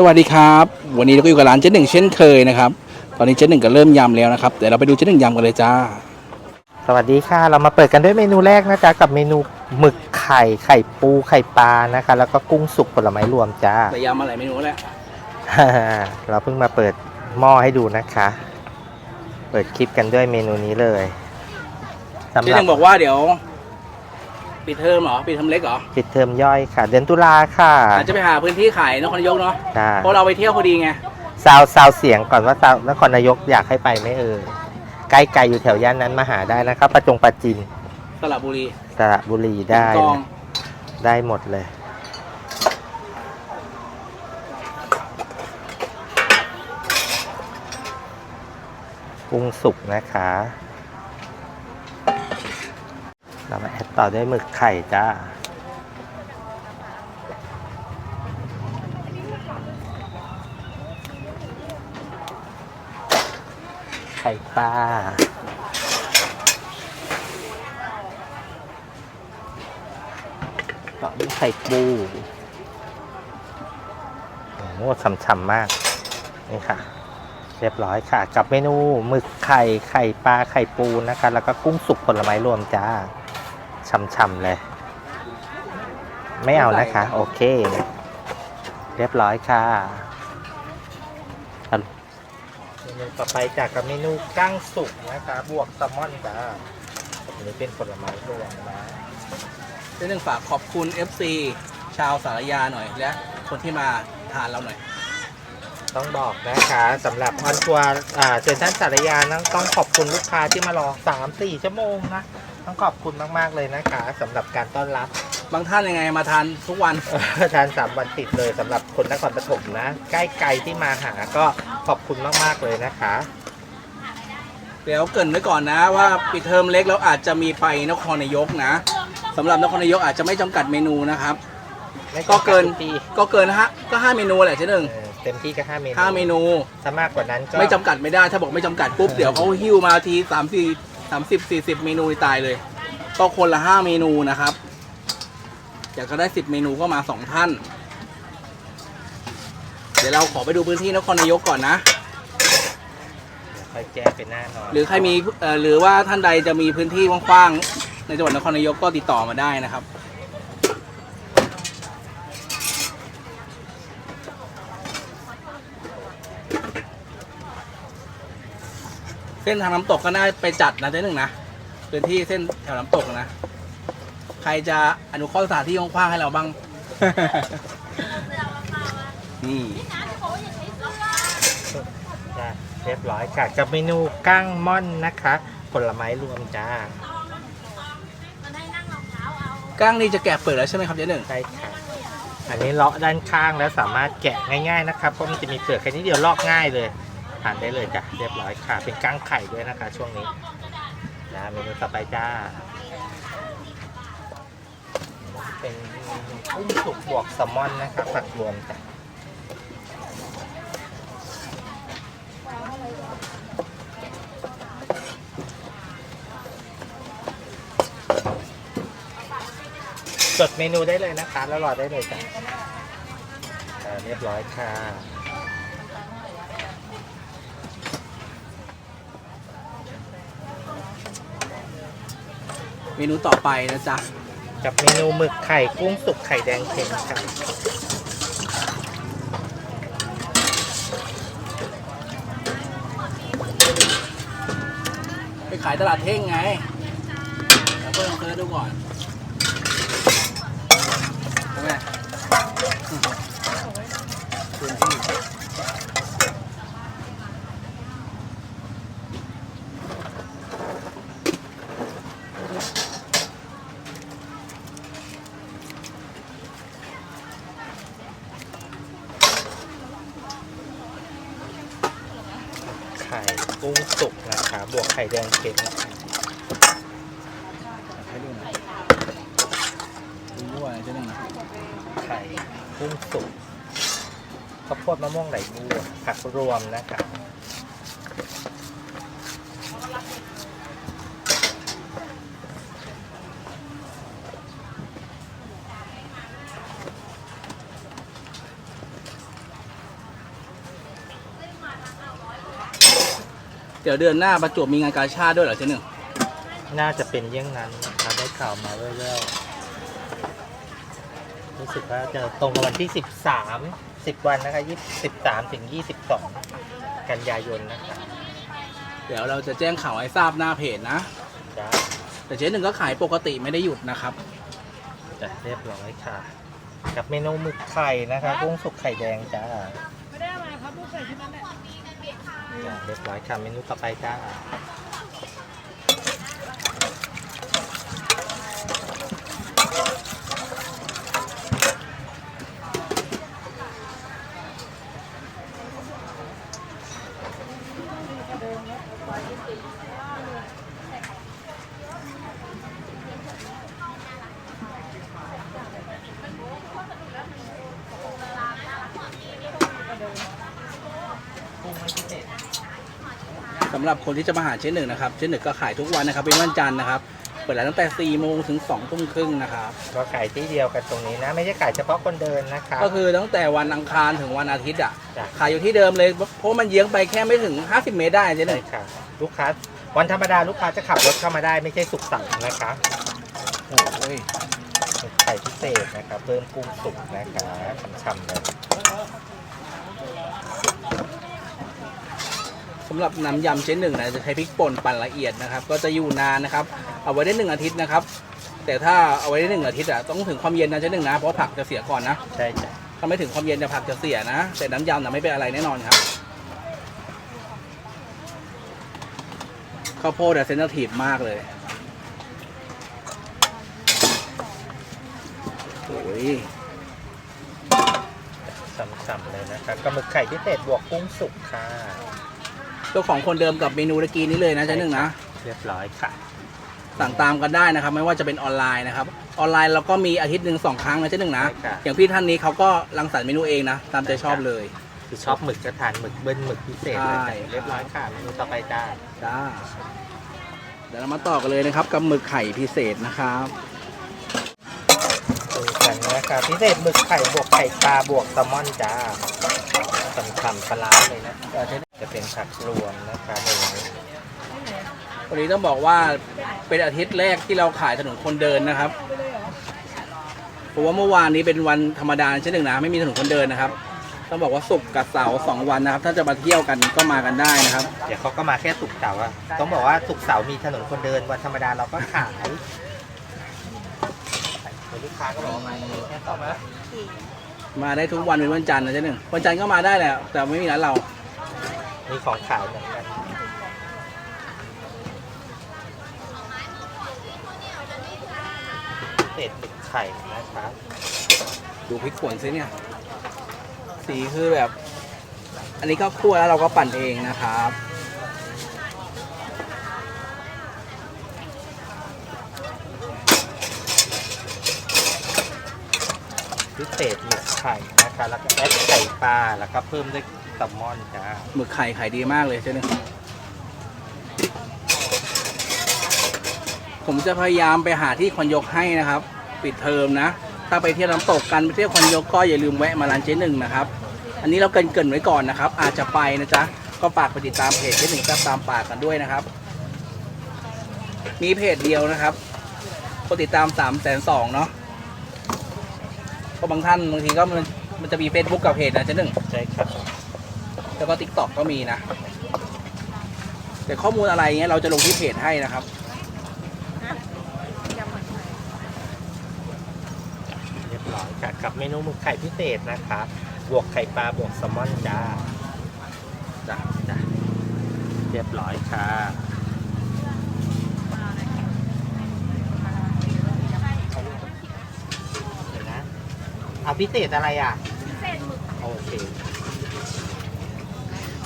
สวัสดีครับ วันนี้เราก็อยู่กับร้านเจ๊หนึ่งเช่นเคยนะครับ ตอนนี้เจ๊หนึ่งก็เริ่มยำแล้วนะครับเดี๋ยวเราไปดูเจ๊หนึ่งยำกันเลยจ้า สวัสดีค่ะ เรามาเปิดกันด้วยเมนูแรกนะจ๊ะกับเมนูหมึกไข่ไข่ปูไข่ปลานะคะ แล้วก็กุ้งสุกผลไม้รวมจ้า แต่ยำมาหลายเมนูแล้วเราเพิ่งมาเปิดหม้อให้ดูนะคะ เปิดคลิปกันด้วยเมนูนี้เลยสำเจ๊หหรับนึ่งบอกว่าเดี๋ยว ปิดเทอมเหรอปิดเทอมเล็กเหรอปิดเทอมย่อยค่ะ เดือนตุลาค่ะอาจจะไปหาพื้นที่ขายนครนายกเนาะจ้าเพราะเราไปเที่ยวพอดีไงซาวซาวเสียงก่อนว่าซาวนครนายกอยากให้ไปไหมเออใกล้ไกลอยู่แถวย่านนั้นมาหาได้นะครับประจงประจินสระบุรีสระบุรีได้กองนะได้หมดเลย กุ้งสุกนะคะ เรามาแอด ต่อด้วยหมึกไข่จ้า ไข่ปลาต่อด้วยไข่ปูโอ้ฉ่ำๆมาก นี่ค่ะ เรียบร้อยค่ะ กับเมนูหมึกไข่ ไข่ปลา ไข่ปูนะคะ แล้วก็กุ้งสุกผลไม้รวมจ้า ฉ่ำๆเลย ไม่เอานะคะ โอเค เรียบร้อยค่ะ เมนูต่อไปจากกับเมนูกั้งสุกนะคะ บวกแซลมอนจ้าอันนี้เป็นผลไม้รวมนะเจ๊หนึ่งฝากขอบคุณ FC ชาวสารยาหน่อย และคนที่มาทานเราหน่อย ต้องบอกนะคะสำหรับออนทัวร์อ่าเซ็นทรัลสารยาต้องต้องขอบคุณลูกค้าที่มารอ 3-4 ชั่วโมงนะ ต้องขอบคุณมากๆเลยนะคะสำหรับการต้อนรับบางท่านยังไงมาทานทุกวัน ทานสามวันติดเลยสำหรับคนนครปฐมนะ ใกล้ไกลที่มาหาก็ขอบคุณมากๆเลยนะคะ เดี๋ยวเกรินไว้ก่อนนะว่าปิดเทอมเล็กแล้วอาจจะมีไปนครนายกนะสำหรับนครนายกอาจจะไม่จำกัดเมนูนะครับ ไม่ก็เกินต็มที่ก็เกินฮะก็ห้าเมนูแหละเจ๊หนึ่งเออเต็มที่ก็ห้าเมนูห้าเมนู ถ้ามากกว่านั้นก็ไม่จำกัดไม่ได้ถ้าบอกไม่จำกัดปุ๊บเดี๋ยวเขาหิ้วมาทีสามสี่ สามสิบสี่สิบเมนูนี่ตายเลยก็คนละห้าเมนูนะครับ อยากจะได้สิบเมนูก็มาสองท่าน เดี๋ยวเราขอไปดูพื้นที่นครนายกก่อนนะ ค่อยแก้เป็นหน้านอนหรือใครมีเอ่อหรือว่าท่านใดจะมีพื้นที่กว้างๆในจังหวัดนครนายกก็ติดต่อมาได้นะครับ ส้นทางน้ำตกก็น่าไปจัดนะเจ๊หนึ่งนะพื้นที่เส้นแถวน้ำตกนะ ใครจะอนุเคราะห์สถานที่กว้างๆให้เราบ้างนี่จ้ะเรียบร้อยค่ะกับเมนูกั้งม่อนนะคะ ผลไม้รวมจ้าก้างนี่จะแกะเปิดแล้วใช่ไหมครับเจ๊หนึ่งใช่ค่ะอันนี้เลาะด้านข้างแล้วสามารถแกะง่าย ๆนะครับเพราะมันจะมีเปลือกแค่นี้เดียวลอกง่ายเลย ทานได้เลยจ้ะเรียบร้อยค่ะ เป็นกั้งไข่ด้วยนะคะ ช่วงนี้นะเมนูต่อไปจ้า เป็นกุ้งสุกบวกแซลมอนนะครับผักรวมจ้ะจดเมนูได้เลยนะคะ แล้วรอได้เลยจ้ะเรียบร้อยค่ะ เมนูต่อไปนะจ๊ะกับเมนูหมึกไข่กุ้งสุกไข่แดงเค็มค่ะไปขายตลาดเท่งไงแล้วก็ลองเซิร์ชดูก่อนใช่ไหมพื้นที่ ไข่กุ้งสุกนะคะบวกไข่แดงเค็มนะคะให้ดูหน่อยดูด้วยจะนึงนะไข่กุ้งสุกข้าวโพดมะม่วงไหลบัวผักรวมนะคะ ดี๋ยวเดือนหน้าประจวบมีงานกาชาติด้วยเหรอเจ๊หนึ่งน่าจะเป็นเยี่ยงนั้นนะครับได้ข่าวมาแว่วๆรู้สึกว่าจะตรงกับวันที่ 13 10 วันนะคะ20 13ถึง22 กันยายนนะคะเดี๋ยวเราจะแจ้งข่าวให้ทราบหน้าเพจนะ จ้าแต่เจ๊หนึ่งก็ขายปกติไม่ได้หยุดนะครับ จะเรียบร้อยค่ะ กับเมนูหมึกไข่นะคะกุ้งสุกไข่แดงจ้าไม่ได้ เอามาครับลูกใส่ที่นั่นแหละเรียบร้อยค่ะเมนูต่อไปจ้า สำหรับคนที่จะมาหาเจ๊หนึ่งนะครับเจ๊หนึ่งก็ขายทุกวันนะครับเป็นวันจันทร์นะครับเปิดร้านตั้งแต่4โมงถึง2ทุ่มครึ่งนะครับก็ขายที่เดียวกันตรงนี้นะ ไม่ใช่ขายเฉพาะคนเดินนะคะก็คือตั้งแต่วันอังคารถึงวันอาทิตย์อะจ้ะขายอยู่ที่เดิมเลยเพราะมันเยื้องไปแค่ไม่ถึง 50 เมตรได้เจ๊หใช่นึ่งค่ะ ลูกค้าวันธรรมดาลูกค้าจะขับรถเข้ามาได้ไม่ใช่สุกร์เสาร์นะคะโอ้ยหมึกไข่พิเศษนะคะเพิ่มกุ้งสุกนะคะช่ำๆเลย สำหรับน้ำยำเจ๊หนึ่งนะจะใช้พริกป่นปั่นละเอียดนะครับ ก็จะอยู่นานนะครับ เอาไว้ได้หนึ่งอาทิตย์นะครับ แต่ถ้าเอาไว้ได้หนึ่งอาทิตย์อะต้องถึงความเย็นนะเจ๊หนึ่งนะเพราะผักจะเสียก่อนนะใช่จ้ะถ้าไม่ถึงความเย็นจะผักจะเสียนะ แต่น้ำยำน่ะไม่เป็นอะไรแน่นอนครับข้าวโพดอะเซนซิทีฟมากเลยโอ้ยช่ำๆเลยนะคะกับหมึกไข่พิเศษบวกกุ้งสุกค่ะ เจ้าของคนเดิมกับเมนูตะกี้นี้เลยนะเจ๊หนึ่งนะ เรียบร้อยค่ะ สั่งตามกันได้นะครับ ไม่ว่าจะเป็นออนไลน์นะครับ ออนไลน์เราก็มีอาทิตย์หนึ่งสองครั้งนะเจ๊หนึ่งนะ ใช่ค่ะอย่างพี่ท่านนี้เขาก็รังสรรค์เมนูเองนะ ตามใจชอบเลย คือชอบหมึกจะทานหมึกเบิ้ลหมึกพิเศษเลยใช่ จ้ะเรียบร้อยค่ะเมนูต่อไปจ้าจ้าเดี๋ยวเรามาต่อกันเลยนะครับกับหมึกไข่พิเศษนะครับ ดูกันนะคะพิเศษหมึกไข่บวกไข่ปลาบวกแซลมอนจ้า ฉ่ำๆปลาร้าเลยนะจะเป็นผักรวมนะคะในนี้วันนี้ต้องบอกว่าเป็นอาทิตย์แรกที่เราขายถนนคนเดินนะครับเพราะว่าเมื่อวานนี้เป็นวันธรรมดาเช่นหนึ่งนะไม่มีถนนคนเดินนะครับ ต้องบอกว่าศุกร์กับเสาร์สองวันนะครับ ถ้าจะมาเที่ยวกันก็มากันได้นะครับ เดี๋ยวเขาก็มาแค่สุกร์เสาร์อะต้องบอกว่าสุกร์เสาร์มีถนนคนเดินวันธรรมดาเราก็ขายลูกค้าก็บอกว่ามาแค่สองวัน มาได้ทุกวันเป็นวันจันทร์นะเช่นหนึ่งวันจันทร์ก็มาได้แหละแต่ไม่มีร้านเรา มีของขายเหมือนกันพิเศษหมึกไข่นะครับดูพริกขวนซิเนี่ย สีคือแบบ อันนี้ก็คั่วแล้วเราก็ปั่นเองนะครับ พิเศษหมึก ไข่นะคะแล้วก็แอดไข่ปลาแล้วก็เพิ่มด้วยแซลมอนจ้าหมึกไข่ขายดีมากเลยเช่นหนึ่งผมจะพยายามไปหาที่คอนยกให้นะครับ ปิดเทอมนะ ถ้าไปเที่ยวน้ำตกกันไปเที่ยวคอนยกก็อย่าลืมแวะมาร้านเจ๊หนึ่งนะครับ อันนี้เราเกินเกินไว้ก่อนนะครับ อาจจะไปนะจ๊ะก็ฝากไปติดตามเพจเจ๊หนึ่งแซ่บตามปากกันด้วยนะครับ มีเพจเดียวนะครับคนติดตามสามแสนสองเนาะ ก็บางท่านบางทีก็มันมันจะมี Facebook กับเพจนะเจ๊หนึ่งใช่ครับแล้วก็ติ๊กต็อกก็มีนะ แต่ข้อมูลอะไรเงี้ยเราจะลงที่เพจให้นะครับ เรียบร้อยค่ะกับเมนูหมึกไข่พิเศษนะคะบวกไข่ปลาบวกแซลมอนจ้าจ้ะจ้ะเรียบร้อยค่ะเดี๋ยวนะเอา พิเศษอะไรอะพิเศษหมึกโอเค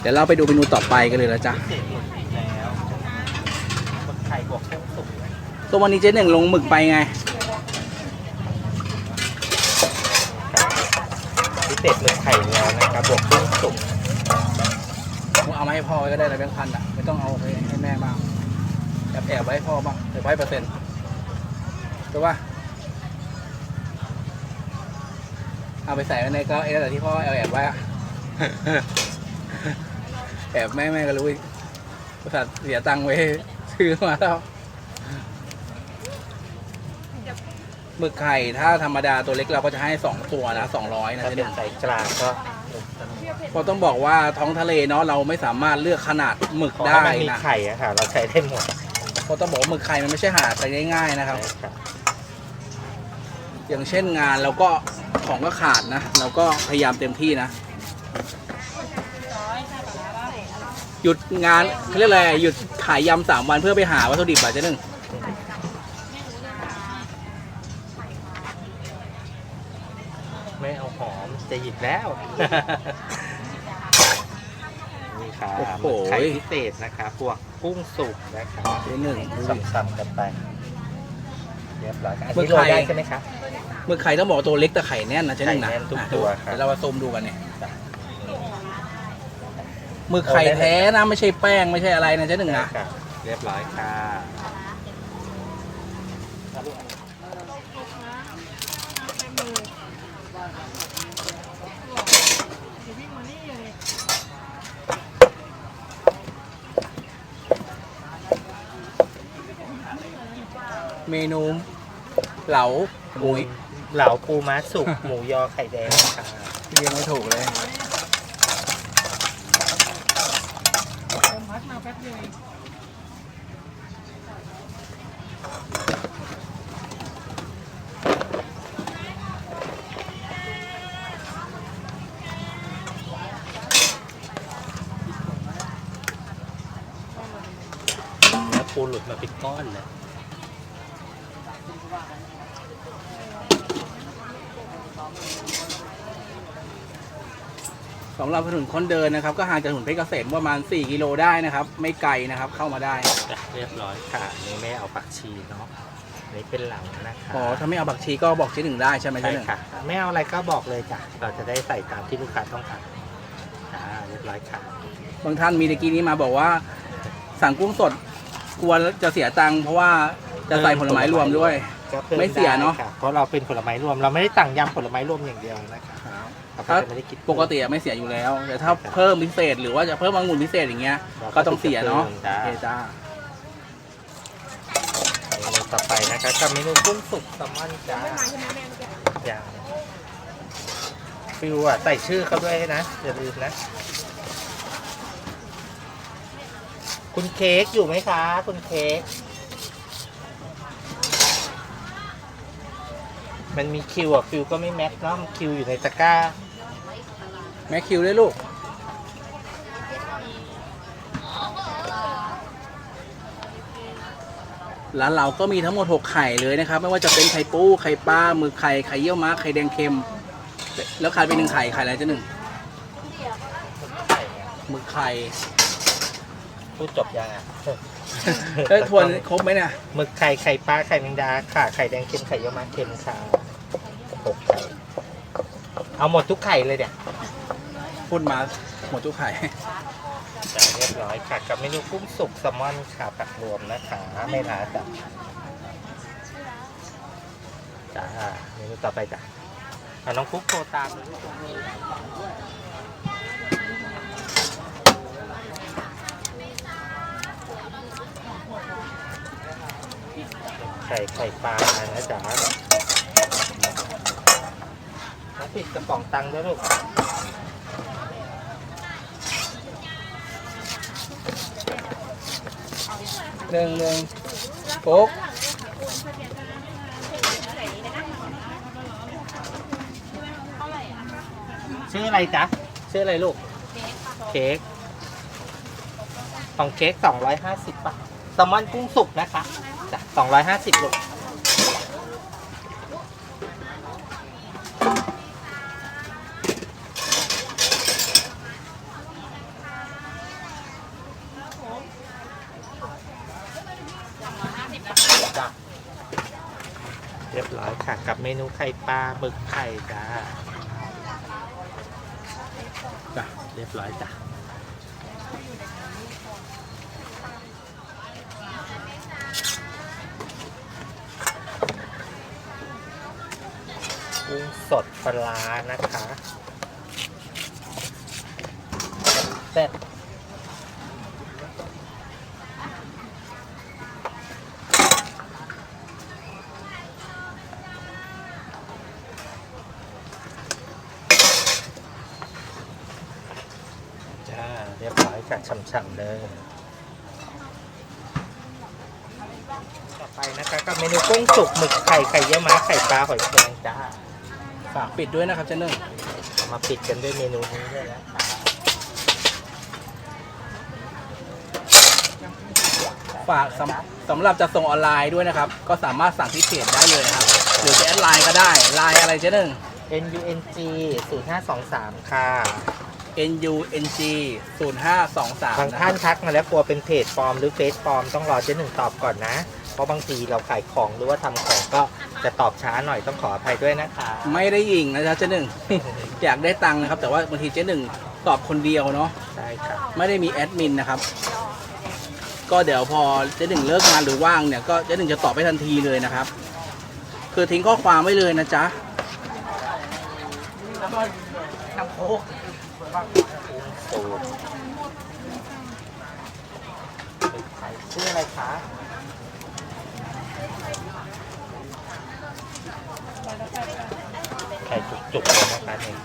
เดี๋ยวเราไปดูเมนูต่อไปกันเลยนะจ๊ะ พิเศษหมึกแล้วหมึกไข่บวกกุ้งสุกนะตัววันนี้เจ๊หนึ่งลงหมึกไปไง พิเศษหมึกไข่แล้วนะครับบวกกุ้งสุกเอามาให้พ่อไว้ก็ได้เลยแบงค์พันอะ ไม่ต้องเอาไปให้แม่มากแอบแอบไว้ให้พ่อบ้างเดี๋ยวไว้เปอร์เซ็นต์ถูกป่ะ เอาไปใส่ไว้ในก็ไอ้นั่นแหละที่พ่อแอบแอบไว้อะแอบแม่แม่ก็รู้อีกบริษัทเสียตังค์ไว้ซื้อมาแล้วหมึกไข่ถ้าธรรมดาตัวเล็กเราก็จะให้สองตัวนะสองร้อยนะถ้าเจ๊หเป็นึ่นง ไซส์กลางก็เพราะต้องบอกว่าท้องทะเลเนาะเราไม่สามารถเลือกขนาดหมึกขอได้ให้มันมีนะไข่อะค่ะ เราใช้ได้หมดเพราะต้องบอกว่าหมึกไข่มันไม่ใช่หาไปง่ายๆนะครับ ใช่ค่ะอย่างเช่นงานเราก็ ของก็ขาดนะเราก็พยายามเต็มที่นะ หยุดงานเขาเรียกอะไรหยุดขายยำสามวันเพื่อไปหาวัตถุดิบอะเจ๊หนึ่งไม่เอาหอมจะหยิบแล้ว นี่ค่ะโอ้หโหมึกไข่พิเศษนะคะพวกกุ้งสุกนะคะเจ๊หนึ่งดูดิซ้ำๆกันไป เรียบร้อยค่ะอันหมึนี้กโรไข่ยได้ใช่ไหมคะ หมึกไข่ต้องบอกว่าตัวเล็กแต่ไข่แน่นนะเจ๊หนึ่งนะไข่แน่นทุกอะตัวครับ เดี๋ยวเรามาซูมดูกันเนี่ยจ้ะหมึกไข่แท้นะไม่ใช่แป้งไม่ใช่อะไรนะเจ๊หนึ่งนะค่ะเรียบร้อยค่ะเมนู เหลาหมู เหลาปูม้าสุก หมูยอไข่แดงค่ะเรียงไม่ถูกเลยเดียวเองแล้วปูหลุดมาเป็นก้อนเลย สำหรับถนนคนเดินนะครับ ก็ห่างจากถนนเพชรเกษมประมาณ 4 กิโลได้นะครับ ไม่ไกลนะครับเข้ามาได้จ้ะเรียบร้อยค่ะอันนี่ไม่เอาปักชีเนาะอันนี่เป็นเหลานะคะอ๋อถ้าไม่เอาบักชีก็บอกชี้หนึ่งได้ใช่ไหมใช่เจ๊หนึ่งค่ะ ไม่เอาอะไรก็บอกเลยจ้ะเราจะได้ใส่ตามที่ลูกค้าต้องการอ่าเรียบร้อยค่ะ บางท่านมีตะกี้นี้มาบอกว่า สั่งกุ้งสดกลัวจะเสียตังค์เพราะว่าจะใส่ผลไม้รวมด้วย ก็พิ่ไม่เสียเนอะ ได้ค่เพราะเราเป็นผลไม้รวมเราไม่ได้สั่งยำผลไม้รวมอย่างเดียวนะคะเราก็ ถ้าจะไม่ได้คิดปกติอะไม่เสียอยู่แล้ว แต่ถ้าเพิ่มพิเศษหรือว่าจะเพิ่มองุ่นพิเศษอย่างเงี้ยก็ต้องเสียเนาะจ้า โอเคจ้า เมนูต่อไปนะคะกับเมนูกุ้งสุกแซลมอนจ้าไม่มาใช่ไหมแม่เมื่อกี้อย่างฟิวอะใส่ชื่อเขาด้วยนะ อย่าลืมนะ คุณเค้กอยู่ไหมคะ คุณเค้ก มันมีคิวอะฟิวก็ไม่แม็กเนาะคิวอยู่ในตะกร้า แม็กคิวด้วยลูก ร้านเราก็มีทั้งหมด 6 ไข่เลยนะครับ ไม่ว่าจะเป็นไข่ปู ไข่ปลาหมึกไข่ ไข่เยี่ยวม้า ไข่แดงเค็ม แล้วขาดไปหนึ่งไข่ ไข่อะไรจะหนึ่งหมึกไข่ พูดจบยังอะเอ้ยทวนครบไหมเนี่ย หมึกไข่ไข่ปลาไข่แมงดาค่ะ ไข่แดงเค็มไข่เยี่ยวม้าเค็มค่ะหกไข่ เอาหมดทุกไข่เลยเนี่ยพูดมาหมดทุกไข่จะเรียบร้อยค่ะกับเมนูกุ้งสุกแซลมอนค่ะผักรวมนะคะไม่ล้าจ้ะจ้าเมนูต่อไปจ้ะเอาน้องกุ๊กโทรตามเลยลูกไข่ไข่ปลานะจ๊ะน้อง ปิดกระป๋องตังค์ด้วยลูกหนึ่งหนึ่งโป๊กชื่ออะไรจ๊ะ ชื่ออะไรลูก เค้กของเค้กสองร้อยห้าสิบบาทแซลมอนกุ้งสุกนะคะจ้ะสองร้อยห้าสิบลูก จ้ะเรียบร้อยค่ะ กับ เมนูไข่ปลาบึกไข่จ้าจ้ะเรียบร้อยจ้ะกุ้งสดปลาร้านะคะเสร็จ เรียบร้อยค่ะฉ่ำๆเลย ต่อไปนะคะกับเมนูกุ้งสุกหมึกไข่ไข่เยี่ยวม้าไข่ปลาหอยแครงจ้าฝากปิดด้วยนะครับเจ๊หนึ่งเอามาปิดกันด้วยเมนูนี้เลยนะคะฝากสำสำหรับจะส่งออนไลน์ด้วยนะครับ ก็สามารถสั่งที่เพจได้เลยนะครับ หรือจะแอดไลน์ก็ได้ไลน์อะไรเจ๊หนึ่ง N U N G 0523 ค่ะ N U N G 0 5 2 3บางท่านทักมาแล้วกลัวเป็นเพจปลอมหรือเฟซปลอมต้องรอเจ๊หนึ่งตอบก่อนนะ เพราะบางทีเราขายของหรือว่าทำของก็จะตอบช้าหน่อยต้องขออภัยด้วยนะคะ ไม่ได้ยิงนะจ๊ะเจ๊หนึ่ง อยากได้ตังค์นะครับ แต่ว่าบางทีเจ๊หนึ่งตอบคนเดียวเนาะใช่ค่ะไม่ได้มีแอดมินนะครับ ก็เดี๋ยวพอเจ๊หนึ่งเลิกงานหรือว่างเนี่ยก็เจ๊หนึ่งจะตอบไปทันทีเลยนะครับ คือทิ้งข้อความไว้เลยนะจ๊ะแล้วก็น้ำโคก สูตรชื่ออะไรคะไข่จุกๆเลยนะคะเนี่ย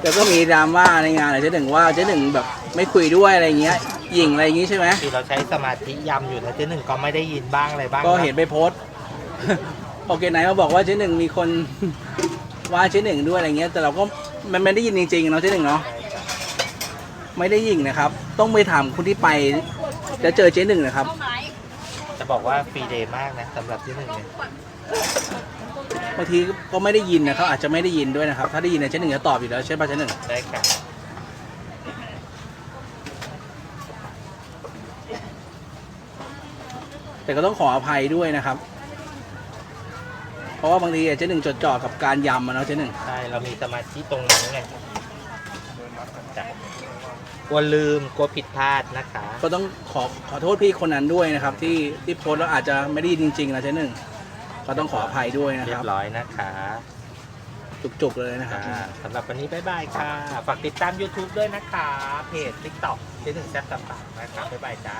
เดี๋ยวก็มีดราม่าในงานเลยเจ๊หนึ่งว่าเจ๊หนึ่งแบบไม่คุยด้วยอะไรเงี้ยหยิงอะไรอย่างงี้ใช่ไหมที่เราใช้สมาธิยำอยู่นะเจ๊หนึ่งก็ไม่ได้ยินบ้างอะไรบ้างก็เห็นไปโพสต์โอเคไหนมาบอกว่าเจ๊หนึ่งมีคน ว่าเจ๊หนึ่งด้วยอะไรเงี้ยแต่เราก็มันไม่ได้ยินจริงๆเนาะเจ๊หนึ่งเนาะไม่ได้ยิงนะครับ ต้องไปถามคนที่ไปจะเจอเจ๊หนึ่งนะครับ จะบอกว่าฟรีเดย์มากนะสำหรับเจ๊หนึ่งเนี่ยบางทีก็ไม่ได้ยินนะครับอาจจะไม่ได้ยินด้วยนะครับ ถ้าได้ยินเนี่ยเจ๊หนึ่งจะตอบอยู่แล้วใช่ป่ะเจ๊หนึ่งได้ค่ะแต่ก็ต้องขออภัยด้วยนะครับเพ ราะว่าบางทีเจ๊หนึ่งจดจ่อกับการยำอะเนาะเจ๊หนึ่งใช่เรามีสมาธิตรงนี้ไงจ้ะกลัวลืมกลัวผิดพลาดนะคะ ก็ต้องขอขอโทษพี่คนนั้นด้วยนะครับ ที่ที่โพสต์แล้วอาจจะไม่ได้ยินจริงๆนะเจ๊หนึ่งก็ต้องขออภัยด้วยนะเรีคยรับ บร้อยนะคะจุกๆเลยนะครับ อ่าสำหรับวันนี้บ๊ายบายค่ะ ฝากติดตาม YouTube ด้วยนะคะ เพจ TikTok เจ๊หนึ่งแซ่บต่างๆนะคะบ๊ายบายจ้า